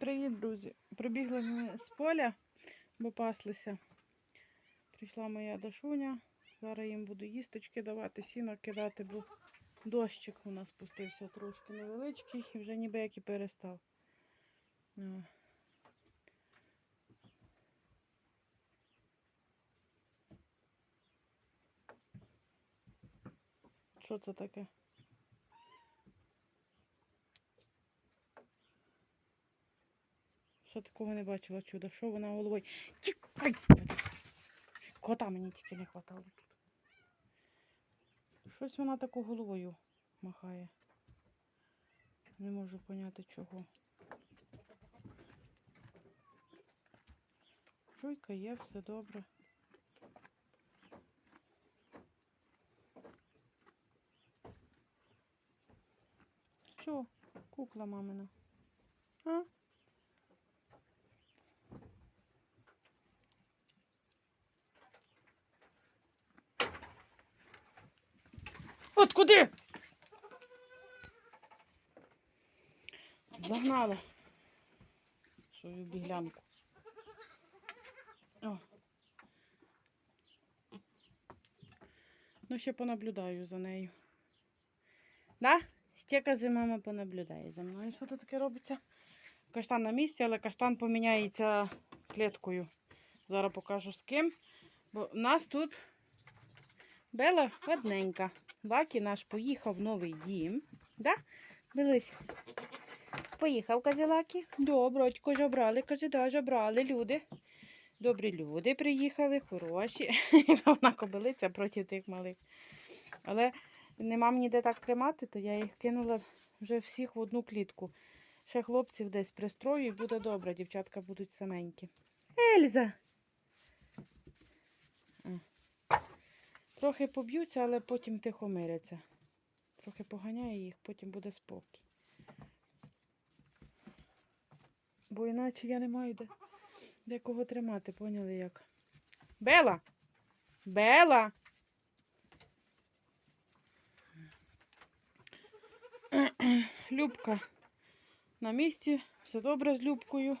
Привіт, друзі! Прибігли ми з поля, бо паслися. Прийшла моя Дашуня. Зараз їм буду їсточки давати, сіно кидати, бо дощик у нас спустився трошки невеличкий і вже ніби як і перестав. Що це таке? Що такого не бачила чудо? Що вона головою? Тікай! Кота мені тільки не хватало. Щось вона таку головою махає. Не можу поняти чого. Жуйка є, все добре. Що, кукла мамина? А? От куди? Загнала свою біглянку. О. Ну, ще понаблюдаю за нею. Да? Стекази мама понаблюдає за мною. Що тут таке робиться? Каштан на місці, але каштан поміняється кліткою. Зараз покажу з ким. Бо в нас тут Бела одненька. Лакі наш поїхав в новий дім. Да? Дивись. Поїхав, каже Лакі. Доброчко, жабрали, каже, да, жабрали люди. Добрі люди приїхали, хороші. Вона кобилиця проти тих малих. Але нема мені де так тримати, то я їх кинула вже всіх в одну клітку. Ще хлопців десь пристрою і буде добре, дівчатка будуть саменькі. Ельза! Трохи поб'ються, але потім тихо миряться. Трохи поганяє їх, потім буде спокій. Бо іначе я не маю де, де кого тримати, поняли як? Бела! Бела! Любка на місці, все добре з Любкою.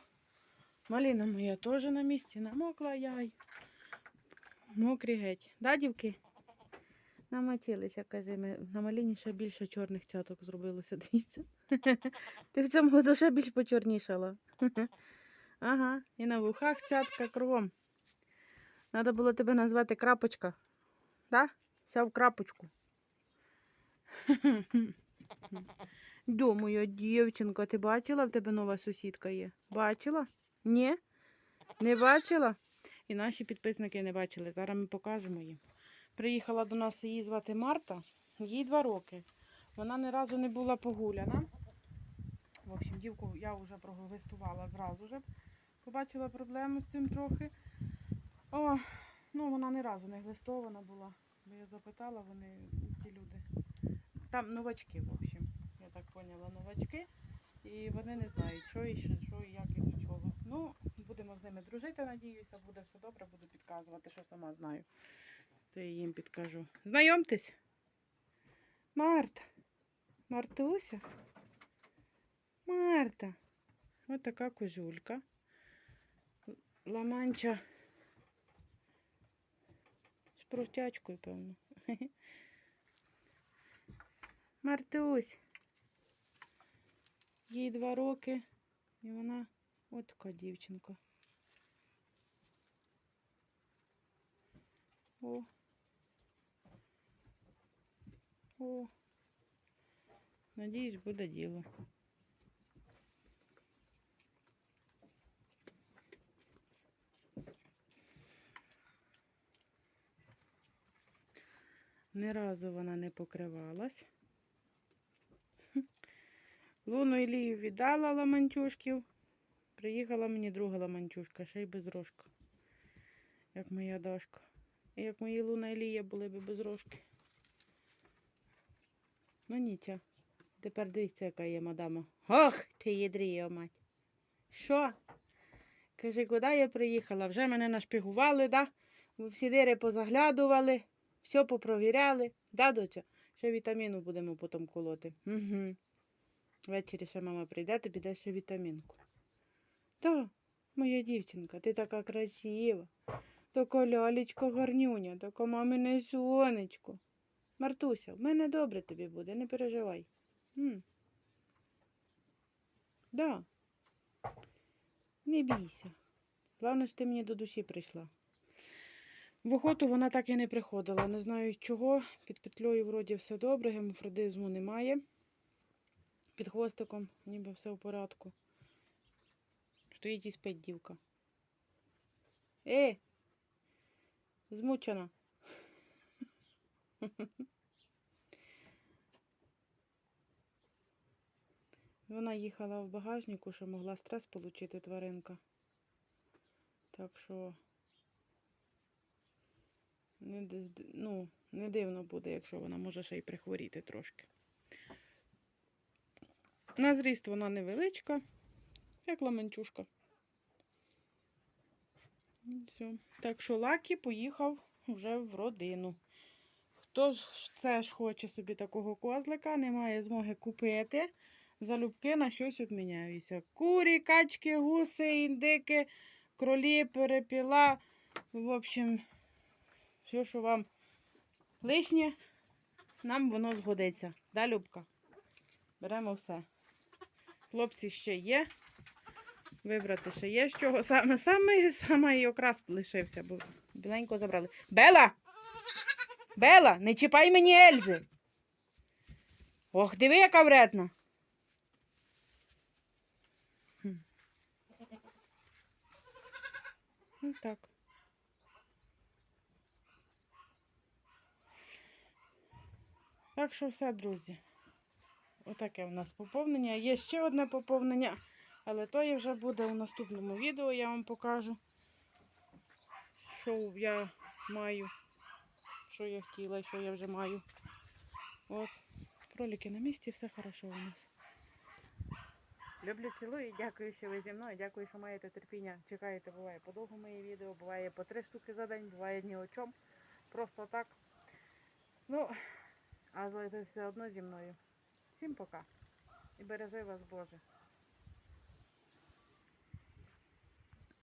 Маліна моя теж на місці, намокла яй. Мокрі геть. Да, дівки? Намочилися, каже, ми на маліні ще більше чорних цяток зробилося, дивіться. Ти в цьому году ще більш почорнішала. Ага, і на вухах цятка кругом. Треба було тебе назвати крапочка. Да? Вся в крапочку. Моя дівчинка, ти бачила, в тебе нова сусідка є? Бачила? Ні? Не бачила? І наші підписники не бачили. Зараз ми покажемо їм. Приїхала до нас її звати Марта, їй два роки. Вона ні разу не була погуляна. В общем, дівку я вже проглистувала зразу ж. Побачила проблему з цим трохи. О, ну вона ні разу не глистована була. Бо я запитала, вони ті люди. Там новачки, в общем. Я так поняла, новачки. І вони не знають, що і що, що і як і до чого. Ну, будемо з ними дружити, надіюся, буде все добре, буду підказувати, що сама знаю. То я їм підкажу. Знайомтесь. Марта. Мартуся. Марта. Ось така козюлька. Ламанча. З простячкою, певно. Мартусь. Їй два роки. І вона от така дівчинка. О. О. Надіюсь, буде діло. Ні разу вона не покривалась. Луну Ілію віддала ламанчушків. Приїхала мені друга ламанчушка, ще й без рожка. Як моя дошка. І як мої Луна і Лія були б без рожки. Ну нічого. Тепер дивіться, яка є мадама. Ох, ти єдрія, мать. Що? Каже, куди я приїхала? Вже мене нашпігували, да? Всі дири позаглядували, все попровіряли. Да, доча? Ще вітаміну будемо потім колоти. Угу. Ввечері ще мама прийде, ти піде ще вітамінку. Та, моя дівчинка, ти така красива. Така лялечка гарнюня, така мамине сонечко. Мартуся, в мене добре тобі буде, не переживай. М. Да. Не бійся. Головне, що ти мені до душі прийшла. В охоту вона так і не приходила. Не знаю чого. Під петлею вроді все добре, гемофродизму немає. Під хвостиком ніби все в порядку. Стоїть і спить дівка. Е! Змучена. Вона їхала в багажнику, що могла стрес отримати тваринка. Так що не, ну, не дивно буде, якщо вона може ще й прихворіти трошки. На зріст вона невеличка, як ламанчушка. Так що Лакі поїхав вже в родину. Хто ж теж хоче собі такого козлика, не має змоги купити. Залюбки на щось відміняються. Курі, качки, гуси, індики, кролі, перепіла. В общем, все, що вам лишнє, нам воно згодиться. Да, Любка? Беремо все. Хлопці ще є. Вибрати ще є з чого. Саме, саме, саме і окрас лишився, бо біленько забрали. Бела! Бела, не чіпай мені Ельзи. Ох, диви, яка вредна. Ну так. Так що все, друзі. Отаке у нас поповнення. Є ще одне поповнення, але то і вже буде у наступному відео. Я вам покажу, що я маю, що я хотіла, що я вже маю. От, кролики на місці, все хорошо у нас. Люблю, цілую, дякую, що ви зі мною. Дякую, що маєте терпіння. Чекаєте, буває подовго мої відео, буває по три штуки за день, буває ні о чому. Просто так. Ну, але ви все одно зі мною. Всім пока. І бережи вас Боже.